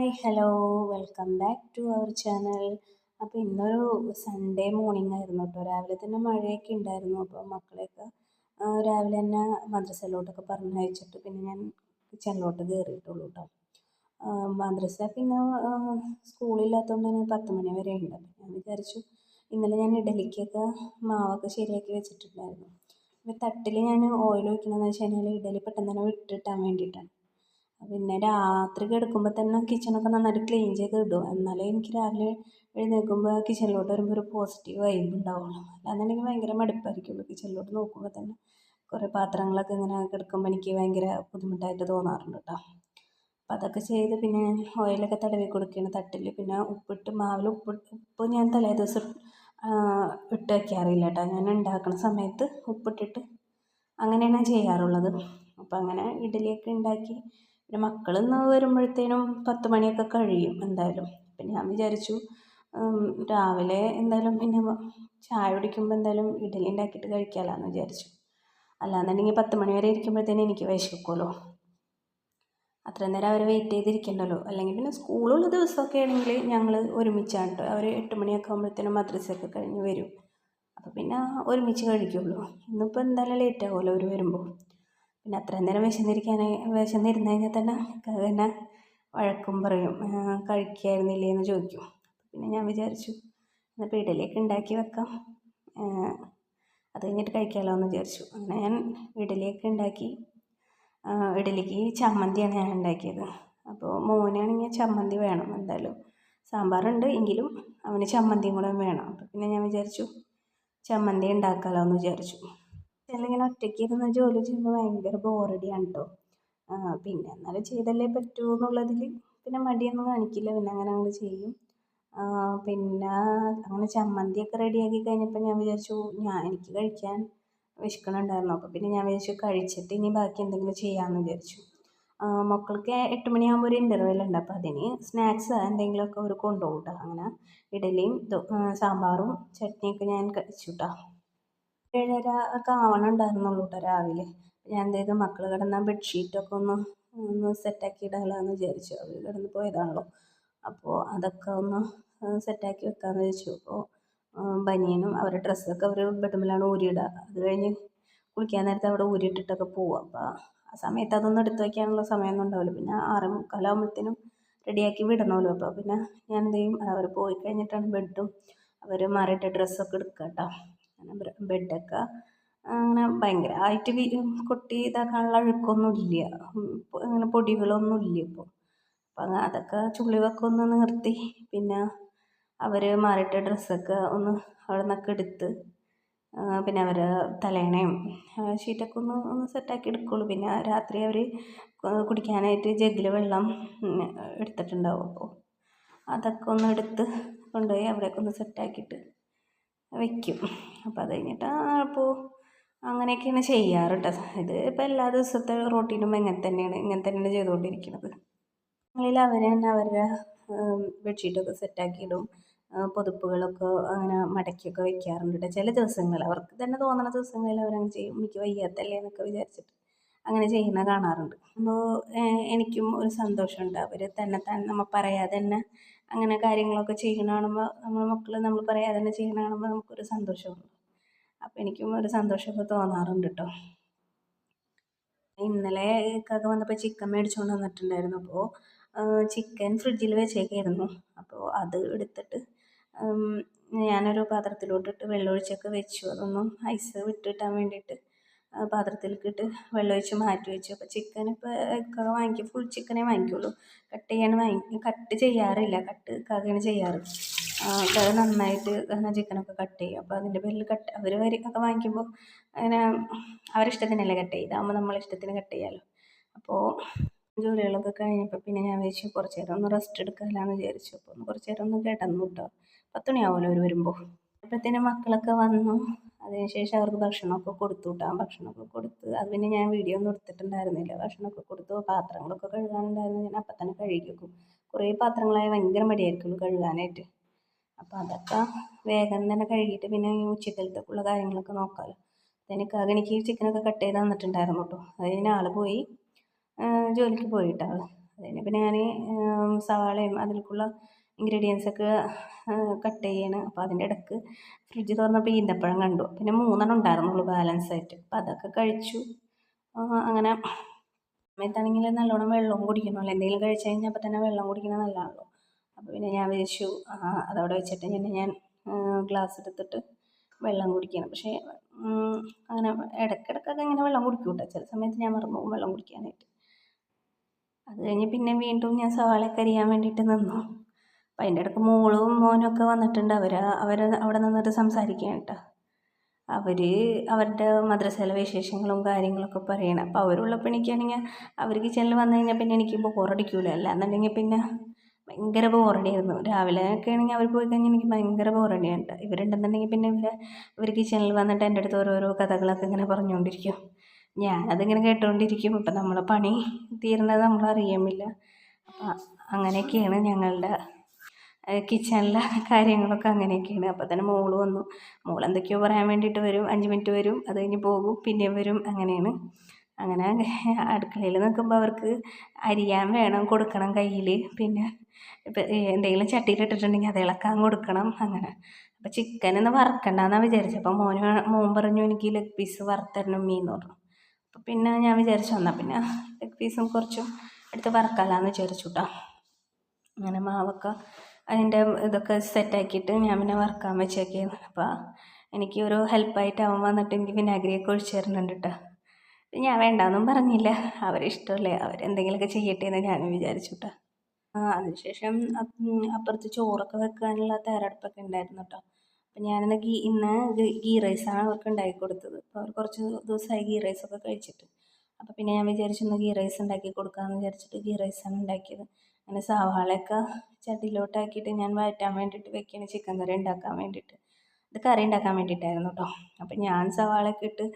Hi hello welcome back to our channel അപ്പോൾ ഇന്നൊരു Sunday morning ആയിരുന്നു കേട്ടോ രാവിലെ തന്നെ മഴയൊക്കെ ഉണ്ടായിരുന്നു അപ്പോൾ മക്കളെയൊക്കെ രാവിലെ തന്നെ മദ്രസയിലോട്ടൊക്കെ പറഞ്ഞയച്ചിട്ട് പിന്നെ ഞാൻ കിച്ചണിലോട്ട് കയറിയിട്ടുള്ളൂ കേട്ടോ മദ്രസ പിന്നെ സ്കൂളില്ലാത്തതുകൊണ്ട് തന്നെ പത്ത് മണി വരെ ഉണ്ട് ഞാൻ വിചാരിച്ചു ഇന്നലെ ഞാൻ ഇഡലിക്കൊക്കെ മാവൊക്കെ ശരിയാക്കി വെച്ചിട്ടുണ്ടായിരുന്നു. അപ്പോൾ തട്ടിൽ ഞാൻ ഓയിൽ ഒഴിക്കണമെന്ന് വെച്ച് കഴിഞ്ഞാൽ ഇഡലി പെട്ടെന്ന് തന്നെ വിട്ടിട്ടാൻ വേണ്ടിയിട്ടാണ് പിന്നെ രാത്രി കിടക്കുമ്പോൾ തന്നെ കിച്ചണൊക്കെ നന്നായിട്ട് ക്ലീൻ ചെയ്ത് ഇടും. എന്നാലേ എനിക്ക് രാവിലെ എഴുന്നേൽക്കുമ്പോൾ കിച്ചണിലോട്ട് വരുമ്പോൾ ഒരു പോസിറ്റീവ് വൈബ് ഉണ്ടാവുള്ളൂ. അല്ലാന്നുണ്ടെങ്കിൽ ഭയങ്കര മടുപ്പായിരിക്കുള്ളൂ കിച്ചണിലോട്ട് നോക്കുമ്പോൾ തന്നെ. കുറേ പാത്രങ്ങളൊക്കെ ഇങ്ങനെ കിടക്കുമ്പോൾ എനിക്ക് ഭയങ്കര ബുദ്ധിമുട്ടായിട്ട് തോന്നാറുണ്ട് കേട്ടോ അപ്പോൾ അതൊക്കെ ചെയ്ത് പിന്നെ ഓയിലൊക്കെ തടവി കൊടുക്കുകയാണ് തട്ടിൽ പിന്നെ ഉപ്പിട്ട് മാവിൽ ഉപ്പ് ഉപ്പ് ഞാൻ തലേ ദിവസം ഇട്ട് വയ്ക്കാറില്ല കേട്ടോ ഞാൻ ഉണ്ടാക്കുന്ന സമയത്ത് ഉപ്പിട്ടിട്ട് അങ്ങനെയാണ് ചെയ്യാറുള്ളത്. അപ്പോൾ അങ്ങനെ ഇഡ്ഡലിയൊക്കെ ഉണ്ടാക്കി പിന്നെ മക്കളിന്ന് വരുമ്പോഴത്തേനും പത്ത് മണിയൊക്കെ കഴിയും എന്തായാലും. അപ്പം ഞാൻ വിചാരിച്ചു രാവിലെ എന്തായാലും പിന്നെ ചായ കുടിക്കുമ്പോൾ എന്തായാലും ഇഡലി ഉണ്ടാക്കിയിട്ട് കഴിക്കാമല്ലോ എന്ന് വിചാരിച്ചു. അല്ലാന്നുണ്ടെങ്കിൽ പത്ത് മണി വരെ ഇരിക്കുമ്പോഴത്തേനും എനിക്ക് വിശക്കുമല്ലോ. അത്രയും നേരം അവരെ വെയിറ്റ് ചെയ്തിരിക്കണ്ടല്ലോ. അല്ലെങ്കിൽ പിന്നെ സ്കൂളുള്ള ദിവസമൊക്കെ ആണെങ്കിൽ ഞങ്ങൾ ഒരുമിച്ചാണ് കേട്ടോ അവർ എട്ട് മണിയൊക്കെ ആകുമ്പോഴത്തേനും മദ്രസയൊക്കെ കഴിഞ്ഞ് വരും. അപ്പോൾ പിന്നെ ഒരുമിച്ച് കഴിക്കുള്ളൂ. ഇന്നിപ്പോൾ എന്തായാലും ലേറ്റ് ആകുമല്ലോ അവർ വരുമ്പോൾ പിന്നെ അത്രയും നേരം വിശന്നിരിക്കാൻ വിശന്നിരുന്ന് കഴിഞ്ഞാൽ തന്നെ പിന്നെ വഴക്കും പറയും. കഴിക്കായിരുന്നില്ലേ എന്ന് ചോദിക്കും. പിന്നെ ഞാൻ വിചാരിച്ചു എന്നാൽ ഇഡലിയൊക്കെ ഉണ്ടാക്കി വെക്കാം. അത് കഴിഞ്ഞിട്ട് കഴിക്കാമല്ലോ എന്ന് വിചാരിച്ചു. അങ്ങനെ ഞാൻ ഇഡലിയൊക്കെ ഉണ്ടാക്കി. ഇഡലിക്ക് ചമ്മന്തിയാണ് ഞാൻ ഉണ്ടാക്കിയത്. അപ്പോൾ മോനാണെങ്കിൽ ചമ്മന്തി വേണം എന്തായാലും. സാമ്പാറുണ്ട് എങ്കിലും അവന് ചമ്മന്തിയും കൂടെ വേണം. അപ്പോൾ പിന്നെ ഞാൻ വിചാരിച്ചു ചമ്മന്തി ഉണ്ടാക്കാമല്ലോ എന്ന് വിചാരിച്ചു. ഇങ്ങനെ ഒറ്റയ്ക്ക് ഇരുന്ന് ജോലി ചെയ്യുമ്പോൾ ഭയങ്കര ബോറടിയാണ് കേട്ടോ പിന്നെ എന്നാലും ചെയ്തല്ലേ പറ്റൂ എന്നുള്ളതിൽ പിന്നെ മടിയൊന്നും കാണിക്കില്ല. പിന്നെ അങ്ങനെ അങ്ങ് ചെയ്യും. പിന്നെ അങ്ങനെ ചമ്മന്തിയൊക്കെ റെഡിയാക്കി കഴിഞ്ഞപ്പോൾ ഞാൻ വിചാരിച്ചു ഞാൻ എനിക്ക് കഴിക്കാൻ വിശക്കണുണ്ടായിരുന്നു അപ്പോൾ പിന്നെ ഞാൻ വിചാരിച്ചു കഴിച്ചിട്ട് ഇനി ബാക്കി എന്തെങ്കിലും ചെയ്യാമെന്ന് വിചാരിച്ചു. മക്കൾക്ക് എട്ട് മണിയാകുമ്പോൾ ഒരു ഇന്റർവെൽ ഉണ്ട്. അപ്പോൾ അതിന് സ്നാക്സ് എന്തെങ്കിലുമൊക്കെ അവർ കൊണ്ടുപോകും കേട്ടോ അങ്ങനെ ഇഡലിയും സാമ്പാറും ചട്നിയൊക്കെ ഞാൻ കഴിച്ചു കേട്ടോ ഏഴര ഒക്കെ ആവണുണ്ടായിരുന്നുള്ളൂ കേട്ടോ രാവിലെ. ഞാൻ എന്ത് ചെയ്തു? മക്കൾ കിടന്ന ബെഡ്ഷീറ്റൊക്കെ ഒന്ന് ഒന്ന് സെറ്റാക്കി ഇടാമല്ലോ വിചാരിച്ചു. അവർ കിടന്ന് പോയതാണല്ലോ. അപ്പോൾ അതൊക്കെ ഒന്ന് സെറ്റാക്കി വെക്കാമെന്ന് വെച്ചു അപ്പോൾ ബനിയനും അവരുടെ ഡ്രസ്സൊക്കെ അവർ ബെഡ്റൂമിലാണ് ഊരിയിടുക. അത് കഴിഞ്ഞ് കുളിക്കാൻ നേരത്തെ അവിടെ ഊരിയിട്ടിട്ടൊക്കെ പോവും. അപ്പോൾ ആ സമയത്ത് അതൊന്നും എടുത്തു വയ്ക്കാനുള്ള സമയമൊന്നും ഉണ്ടാവില്ല. പിന്നെ ആറ് മുക്കാലാകുമ്പോഴത്തേനും റെഡിയാക്കി വിടണമല്ലോ. അപ്പോൾ പിന്നെ ഞാൻ എന്ത് ചെയ്യും? അവർ പോയി കഴിഞ്ഞിട്ടാണ് ബെഡും അവർ മാറിയിട്ട് ഡ്രസ്സൊക്കെ എടുക്കുക കേട്ടോ അങ്ങനെ ബെഡൊക്കെ അങ്ങനെ ഭയങ്കരമായിട്ട് കൊട്ടി ഇതാക്കാനുള്ള അഴുക്കൊന്നും ഇല്ല അങ്ങനെ പൊടികളൊന്നും ഇല്ല ഇപ്പോൾ അപ്പം അതൊക്കെ ചുളിവൊക്കെ ഒന്ന് നിർത്തി പിന്നെ അവർ മാറിയിട്ട ഡ്രസ്സൊക്കെ ഒന്ന് അവിടെ നിന്നൊക്കെ എടുത്ത് പിന്നെ അവർ തലേണയും ഷീറ്റൊക്കെ ഒന്ന് ഒന്ന് സെറ്റാക്കി എടുക്കുള്ളൂ. പിന്നെ രാത്രി അവർ കുടിക്കാനായിട്ട് ജഗ്ഗിൽ വെള്ളം എടുത്തിട്ടുണ്ടാവും അപ്പോൾ അതൊക്കെ ഒന്ന് എടുത്ത് കൊണ്ടുപോയി അവിടെയൊക്കെ ഒന്ന് സെറ്റാക്കിയിട്ട് വയ്ക്കും അപ്പോൾ അത് കഴിഞ്ഞിട്ട് അപ്പോൾ അങ്ങനെയൊക്കെയാണ് ചെയ്യാറ് കേട്ടോ ഇത് ഇപ്പോൾ എല്ലാ ദിവസത്തെ റൊട്ടീനും ഇങ്ങനെ തന്നെയാണ് ഇങ്ങനെ തന്നെയാണ് ചെയ്തുകൊണ്ടിരിക്കുന്നത്. അല്ലെങ്കിൽ അവർ തന്നെ അവരുടെ ബെഡ്ഷീറ്റൊക്കെ സെറ്റാക്കിയിടും പൊതുപ്പുകളൊക്കെ അങ്ങനെ മടക്കിയൊക്കെ വെക്കാറുണ്ട് ചില ദിവസങ്ങളിൽ അവർക്ക് തന്നെ തോന്നുന്ന ദിവസങ്ങളിൽ അവരങ്ങനെ ചെയ്യും. എനിക്ക് വയ്യാത്തല്ലേ എന്നൊക്കെ വിചാരിച്ചിട്ട്. അങ്ങനെ ചെയ്യുന്ന കാണാറുണ്ട്. അപ്പോൾ എനിക്കും ഒരു സന്തോഷമുണ്ട്. അവർ തന്നെ തന്നെ നമ്മൾ പറയാതെ തന്നെ അങ്ങനെ കാര്യങ്ങളൊക്കെ ചെയ്യുന്ന കാണുമ്പോൾ നമ്മുടെ മക്കൾ നമ്മൾ പറയാതെ തന്നെ ചെയ്യുന്ന കാണുമ്പോൾ നമുക്കൊരു സന്തോഷമുണ്ട്. അപ്പോൾ എനിക്കും ഒരു സന്തോഷമൊക്കെ തോന്നാറുണ്ട് കേട്ടോ ഇന്നലെ ഇക്കാക്ക വന്നപ്പോൾ ചിക്കൻ മേടിച്ചുകൊണ്ട് വന്നിട്ടുണ്ടായിരുന്നു. അപ്പോൾ ചിക്കൻ ഫ്രിഡ്ജിൽ വെച്ചേക്കായിരുന്നു. അപ്പോൾ അത് എടുത്തിട്ട് ഞാനൊരു പാത്രത്തിലോട്ടിട്ട് വെള്ളമൊഴിച്ചൊക്കെ വെച്ചു. അതൊന്നും ഐസ് വിട്ടിട്ടാൻ വേണ്ടിയിട്ട് പാത്രത്തിലേക്ക് ഇട്ട് വെള്ളമൊഴിച്ച് മാറ്റി വെച്ചു. അപ്പോൾ ചിക്കൻ ഇപ്പോൾ വാങ്ങിക്കും. ഫുൾ ചിക്കനേ വാങ്ങിക്കുള്ളൂ. കട്ട് ചെയ്യാൻ വാങ്ങി കട്ട് ചെയ്യാറില്ല. കട്ട് ഇക്കാക്കയാണ് ചെയ്യാറ്. ഇക്കാക്ക നന്നായിട്ട് ചിക്കനൊക്കെ കട്ട് ചെയ്യും. അപ്പോൾ അതിന്റെ പേരിൽ കട്ട് അവർ ഒക്കെ വാങ്ങിക്കുമ്പോൾ അങ്ങനെ അവരിഷ്ടത്തിനല്ലേ കട്ട് ചെയ്യുക? ഇതാകുമ്പോൾ നമ്മളെ ഇഷ്ടത്തിന് കട്ട് ചെയ്യാമല്ലോ അപ്പോൾ ജോലികളൊക്കെ കഴിഞ്ഞപ്പോൾ പിന്നെ ഞാൻ വിചാരിച്ചു കുറച്ച് നേരം ഒന്ന് റെസ്റ്റ് എടുക്കാമല്ലോ എന്ന് വിചാരിച്ചു. അപ്പോൾ ഒന്ന് കുറച്ച് നേരം ഒന്ന് കിടന്നു കേട്ടോ പത്ത് മണിയാവുമല്ലോ അവർ വരുമ്പോൾ അപ്പോഴത്തേനും മക്കളൊക്കെ വന്നു. അതിനുശേഷം അവർക്ക് ഭക്ഷണമൊക്കെ കൊടുത്തു കേട്ടോ ഭക്ഷണമൊക്കെ കൊടുത്ത് അത് പിന്നെ ഞാൻ വീഡിയോ ഒന്നും എടുത്തിട്ടുണ്ടായിരുന്നില്ല. ഭക്ഷണമൊക്കെ കൊടുത്തു. പാത്രങ്ങളൊക്കെ കഴുകാനുണ്ടായിരുന്നു. ഞാൻ അപ്പം തന്നെ കഴുകിക്കും കുറേ പാത്രങ്ങളായ ഭയങ്കര മടിയായിരിക്കും കഴുകാനായിട്ട്. അപ്പോൾ അതൊക്കെ വേഗം തന്നെ കഴുകിയിട്ട് പിന്നെ ഈ ഉച്ചക്കലത്തേക്കുള്ള കാര്യങ്ങളൊക്കെ നോക്കാമല്ലോ എനിക്ക് എനിക്ക് ചിക്കനൊക്കെ കട്ട് ചെയ്ത് തന്നിട്ടുണ്ടായിരുന്നു കേട്ടോ അത് കഴിഞ്ഞ് ആൾ പോയി. ജോലിക്ക് പോയിട്ടാണ് അതിന് പിന്നെ ഞാൻ സവാളയും അതിലേക്കുള്ള ഇൻഗ്രീഡിയൻസൊക്കെ കട്ട് ചെയ്യണം. അപ്പോൾ അതിന്റെ ഇടയ്ക്ക് ഫ്രിഡ്ജ് തുറന്നപ്പോൾ ഈന്തപ്പഴം കണ്ടു. പിന്നെ മൂന്നെണ്ണം ഉണ്ടായിരുന്നുള്ളൂ ബാലൻസ് ആയിട്ട്. അപ്പോൾ അതൊക്കെ കഴിച്ചു. അങ്ങനെ സമയത്താണെങ്കിൽ നല്ലോണം വെള്ളവും കുടിക്കണമല്ലോ എന്തെങ്കിലും കഴിച്ചു കഴിഞ്ഞാൽ അപ്പോൾ തന്നെ വെള്ളം കുടിക്കുന്നത് നല്ലതാണല്ലോ. അപ്പോൾ പിന്നെ ഞാൻ വിചാരിച്ചു അതവിടെ വെച്ചിട്ട് പിന്നെ ഞാൻ ഗ്ലാസ് എടുത്തിട്ട് വെള്ളം കുടിക്കണം. പക്ഷേ അങ്ങനെ ഇടയ്ക്കിടയ്ക്കൊക്കെ ഇങ്ങനെ വെള്ളം കുടിക്കും ചില സമയത്ത് ഞാൻ മറന്നു പോകും വെള്ളം കുടിക്കാനായിട്ട്. അത് കഴിഞ്ഞ് പിന്നെ വീണ്ടും ഞാൻ സവാളയൊക്കെ അരിയാൻ വേണ്ടിയിട്ട് നിന്നു. അപ്പം അതിന്റെ ഇടയ്ക്ക് മോളും മോനൊക്കെ വന്നിട്ടുണ്ട്. അവർ അവർ അവിടെ നിന്നിട്ട് സംസാരിക്കുകയാണ് കേട്ടോ. അവർ അവരുടെ മദ്രസയിലെ വിശേഷങ്ങളും കാര്യങ്ങളൊക്കെ പറയണം. അപ്പോൾ അവരുള്ളപ്പോൾ എനിക്കാണെങ്കിൽ അവർ കിച്ചണിൽ വന്നു കഴിഞ്ഞാൽ പിന്നെ എനിക്ക് അല്ല എന്നുണ്ടെങ്കിൽ പിന്നെ ഭയങ്കര ബോറടിയായിരുന്നു രാവിലെ ഒക്കെ ആണെങ്കിൽ അവർ പോയി കഴിഞ്ഞാൽ എനിക്ക് ഭയങ്കര ബോറടിയാണ് ഇവരുണ്ടെന്നുണ്ടെങ്കിൽ പിന്നെ ഇവർ ഇവർ കിച്ചണിൽ വന്നിട്ട് എന്റെ അടുത്ത് ഓരോരോ കഥകളൊക്കെ ഇങ്ങനെ പറഞ്ഞുകൊണ്ടിരിക്കും ഞാനതിങ്ങനെ കേട്ടുകൊണ്ടിരിക്കും ഇപ്പം നമ്മളെ പണി തീരുന്നത് നമ്മൾ അറിയുമില്ല അപ്പം അങ്ങനെയൊക്കെയാണ് ഞങ്ങളുടെ കിച്ചണിലെ കാര്യങ്ങളൊക്കെ അങ്ങനെയൊക്കെയാണ്. അപ്പോൾ തന്നെ മോൾ വന്നു. മോൾ എന്തൊക്കെയോ പറയാൻ വേണ്ടിയിട്ട് വരും. അഞ്ച് മിനിറ്റ് വരും. അത് കഴിഞ്ഞ് പോകും. പിന്നെ വരും. അങ്ങനെയാണ്. അങ്ങനെ അടുക്കളയിൽ നിൽക്കുമ്പോൾ അവർക്ക് അരിയാൻ വേണം. കൊടുക്കണം കയ്യിൽ പിന്നെ ഇപ്പം എന്തെങ്കിലും ചട്ടിയിൽ ഇട്ടിട്ടുണ്ടെങ്കിൽ അത് ഇളക്കാൻ കൊടുക്കണം. അങ്ങനെ. അപ്പോൾ ചിക്കൻ ഒന്ന് വറക്കണ്ടെന്നാണ് വിചാരിച്ചത്. അപ്പോൾ മോന് മോൻ പറഞ്ഞു എനിക്ക് ലെഗ് പീസ് വറുത്തരണം മീൻ പറഞ്ഞു. അപ്പോൾ പിന്നെ ഞാൻ വിചാരിച്ചു എന്നാൽ പിന്നെ ലെഗ് പീസും കുറച്ചും എടുത്ത് വറക്കാമെന്ന് വിചാരിച്ചു കേട്ടോ അങ്ങനെ മാവൊക്കെ അതിന്റെ ഇതൊക്കെ സെറ്റാക്കിയിട്ട് ഞാൻ പിന്നെ വർക്കാൻ വെച്ചേക്കായിരുന്നു. അപ്പോൾ എനിക്ക് ഒരു ഹെൽപ്പായിട്ട് അവൻ വന്നിട്ട് എനിക്ക് വിനാഗിരിയൊക്കെ ഒഴിച്ചു തരുന്നുണ്ട് കേട്ടോ ഞാൻ വേണ്ടാന്നും പറഞ്ഞില്ല. അവരിഷ്ടമല്ലേ അവരെന്തെങ്കിലുമൊക്കെ ചെയ്യട്ടെ എന്ന് ഞാനും വിചാരിച്ചു കേട്ടോ അതിനുശേഷം അപ്പുറത്ത് ചോറൊക്കെ വെക്കാനുള്ള തയ്യാറെടുപ്പൊക്കെ ഉണ്ടായിരുന്നു കേട്ടോ അപ്പം ഞാനിന്ന് ഗീ ഇന്ന് ഗീ റൈസാണ് അവർക്ക് ഉണ്ടാക്കി കൊടുത്തത്. അപ്പോൾ അവർ കുറച്ച് ദിവസമായി ഗീ റൈസൊക്കെ കഴിച്ചിട്ട്. അപ്പോൾ പിന്നെ ഞാൻ വിചാരിച്ചു ഒന്ന് ഗീ റൈസ് ഉണ്ടാക്കി കൊടുക്കാമെന്ന് വിചാരിച്ചിട്ട് ഗീ റൈസാണ് ഉണ്ടാക്കിയത് അങ്ങനെ സവാളയൊക്കെ ചട്ടിയിലോട്ടാക്കിയിട്ട് ഞാൻ വഴറ്റാൻ വേണ്ടിയിട്ട് വെക്കുകയാണ് ചിക്കൻ കറി ഉണ്ടാക്കാൻ വേണ്ടിയിട്ട് ഇത് കറി ഉണ്ടാക്കാൻ വേണ്ടിയിട്ടായിരുന്നു കേട്ടോ അപ്പം ഞാൻ സവാളയൊക്കെ ഇട്ട്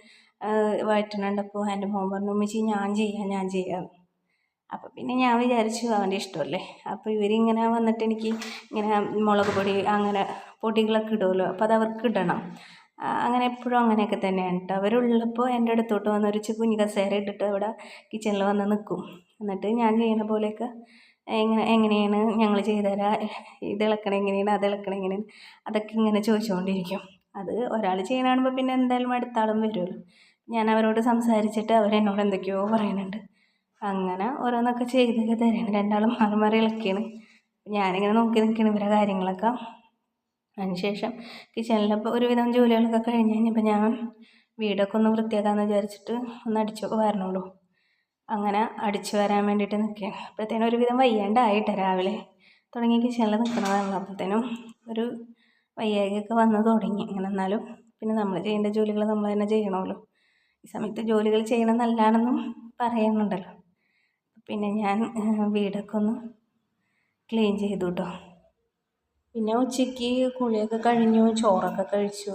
വഴറ്റണുണ്ടപ്പോൾ എന്റെ മോൻ പറഞ്ഞു ഉമ്മച്ചി ഞാൻ ചെയ്യാം ഞാൻ ചെയ്യാം അപ്പോൾ പിന്നെ ഞാൻ വിചാരിച്ചു അവന്റെ ഇഷ്ടമല്ലേ അപ്പോൾ ഇവരിങ്ങനെ വന്നിട്ട് എനിക്ക് ഇങ്ങനെ മുളക് പൊടി അങ്ങനെ പൊടികളൊക്കെ ഇടുമല്ലോ അപ്പോൾ അത് അവർക്ക് ഇടണം. അങ്ങനെ എപ്പോഴും അങ്ങനെയൊക്കെ തന്നെയാണ് കേട്ടോ അവരുള്ളപ്പോൾ എന്റെ അടുത്തോട്ട് വന്ന് ഒരു കുഞ്ഞു കസേര ഇട്ടിട്ട് അവിടെ കിച്ചണിൽ വന്ന് നിൽക്കും എന്നിട്ട് ഞാൻ ചെയ്യുന്ന പോലെയൊക്കെ എങ്ങനെ എങ്ങനെയാണ് ഞങ്ങൾ ചെയ്തു തരാം ഇത് ഇളക്കണം എങ്ങനെയാണ്? അത് ഇളക്കണം എങ്ങനെയാണ്? അതൊക്കെ ഇങ്ങനെ ചോദിച്ചുകൊണ്ടിരിക്കും അത് ഒരാൾ ചെയ്യണ കാണുമ്പോൾ പിന്നെ എന്തായാലും അടുത്ത ആളും വരുമല്ലോ ഞാൻ അവരോട് സംസാരിച്ചിട്ട് അവരെന്നോട് എന്തൊക്കെയോ പറയുന്നുണ്ട് അങ്ങനെ ഓരോന്നൊക്കെ ചെയ്തൊക്കെ തരാണ്. രണ്ടാളും മാറി മാറി ഇളക്കിയാണ്. ഞാനിങ്ങനെ നോക്കി നിൽക്കണം ഇവരെ കാര്യങ്ങളൊക്കെ. അതിനുശേഷം കിച്ചണിലപ്പോൾ ഒരുവിധം ജോലികളൊക്കെ കഴിഞ്ഞ് കഴിഞ്ഞപ്പോൾ ഞാൻ വീടൊക്കെ ഒന്ന് വൃത്തിയാക്കാമെന്ന് വിചാരിച്ചിട്ട് ഒന്ന് അടിച്ചൊക്കെ വരണുള്ളൂ. അങ്ങനെ അടിച്ചു വരാൻ വേണ്ടിയിട്ട് നിൽക്കുകയാണ് അപ്പോഴത്തേനും ഒരുവിധം വയ്യാണ്ടായിട്ട് രാവിലെ തുടങ്ങി കിച്ചണിൽ നിൽക്കുന്നതാണല്ലോ അപ്പോഴത്തേനും ഒരു വയ്യായികയൊക്കെ വന്ന് തുടങ്ങി. അങ്ങനെ എന്നാലും പിന്നെ നമ്മൾ ചെയ്യേണ്ട ജോലികൾ നമ്മൾ തന്നെ ചെയ്യണമല്ലോ. ഈ സമയത്ത് ജോലികൾ ചെയ്യണം നല്ലതാണെന്നും പറയുന്നുണ്ടല്ലോ പിന്നെ ഞാൻ വീടൊക്കെ ഒന്ന് ക്ലീൻ ചെയ്തു കേട്ടോ പിന്നെ ഉച്ചയ്ക്ക് കുളിയൊക്കെ കഴിഞ്ഞു ചോറൊക്കെ കഴിച്ചു.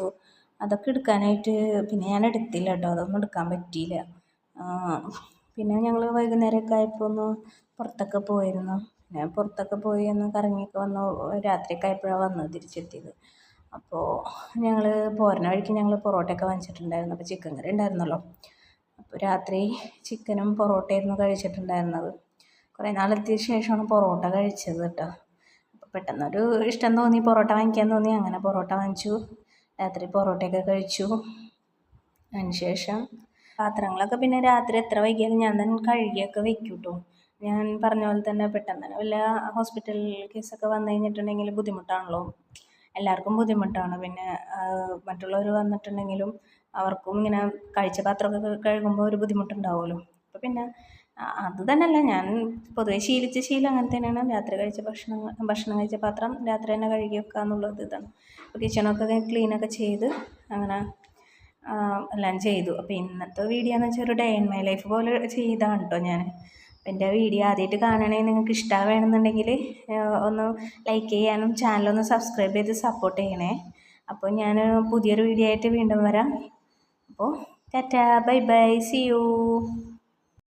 അതൊക്കെ എടുക്കാനായിട്ട് പിന്നെ ഞാൻ എടുത്തില്ല കേട്ടോ അതൊന്നും എടുക്കാൻ പറ്റിയില്ല. പിന്നെ ഞങ്ങൾ വൈകുന്നേരമൊക്കെ ആയപ്പോൾ ഒന്ന് പുറത്തൊക്കെ പോയിരുന്നു. ഞാൻ പുറത്തൊക്കെ പോയി ഒന്ന് കറങ്ങിയൊക്കെ വന്നു രാത്രിയൊക്കെ ആയപ്പോഴാണ് വന്നത് തിരിച്ചെത്തിയത്. അപ്പോൾ ഞങ്ങൾ പോരണ വഴിക്ക് ഞങ്ങൾ പൊറോട്ടയൊക്കെ വാങ്ങിച്ചിട്ടുണ്ടായിരുന്നു അപ്പോൾ ചിക്കൻ കറി ഉണ്ടായിരുന്നല്ലോ. അപ്പോൾ രാത്രി ചിക്കനും പൊറോട്ടയായിരുന്നു കഴിച്ചിട്ടുണ്ടായിരുന്നത്. കുറേ നാളെത്തിയ ശേഷമാണ് പൊറോട്ട കഴിച്ചത് കേട്ടോ പെട്ടെന്നൊരു ഇഷ്ടം തോന്നി പൊറോട്ട വാങ്ങിക്കാൻ തോന്നി അങ്ങനെ പൊറോട്ട വാങ്ങിച്ചു രാത്രി പൊറോട്ടയൊക്കെ കഴിച്ചു. അതിനുശേഷം പാത്രങ്ങളൊക്കെ പിന്നെ രാത്രി എത്ര വൈകിയാലും ഞാൻ തന്നെ കഴുകിയൊക്കെ വെക്കും കേട്ടോ ഞാൻ പറഞ്ഞ പോലെ തന്നെ പെട്ടെന്ന് തന്നെ വല്ല ഹോസ്പിറ്റൽ കേസൊക്കെ വന്നു കഴിഞ്ഞിട്ടുണ്ടെങ്കിൽ ബുദ്ധിമുട്ടാണല്ലോ. എല്ലാവർക്കും ബുദ്ധിമുട്ടാണ്. പിന്നെ മറ്റുള്ളവർ വന്നിട്ടുണ്ടെങ്കിലും അവർക്കും ഇങ്ങനെ കഴിച്ച പാത്രമൊക്കെ കഴുകുമ്പോൾ ഒരു ബുദ്ധിമുട്ടുണ്ടാവുമല്ലോ. അപ്പോൾ പിന്നെ അത് തന്നെയല്ല. ഞാൻ പൊതുവെ ശീലിച്ച ശീലം അങ്ങനെ തന്നെയാണ്. രാത്രി കഴിച്ച ഭക്ഷണം ഭക്ഷണം കഴിച്ച പാത്രം രാത്രി തന്നെ കഴുകി വെക്കുക എന്നുള്ളത് ഇതാണ്. അപ്പോൾ കിച്ചണൊക്കെ ക്ലീനൊക്കെ ചെയ്ത് അങ്ങനെ എല്ലാം ചെയ്തു. അപ്പോൾ ഇന്നത്തെ വീഡിയോ എന്ന് വെച്ചാൽ ഒരു ഡേ ഇൻ മൈ ലൈഫ് പോലെ ചെയ്താണ് കേട്ടോ ഞാൻ അപ്പോൾ എന്റെ വീഡിയോ ആദ്യമായിട്ട് കാണണമെങ്കിൽ നിങ്ങൾക്ക് ഇഷ്ടമാണെന്നുണ്ടെങ്കിൽ ഒന്ന് ലൈക്ക് ചെയ്യാനും ചാനലൊന്ന് സബ്സ്ക്രൈബ് ചെയ്ത് സപ്പോർട്ട് ചെയ്യണേ. അപ്പോൾ ഞാൻ പുതിയൊരു വീഡിയോ ആയിട്ട് വീണ്ടും വരാം. അപ്പോൾ tata bye bye see you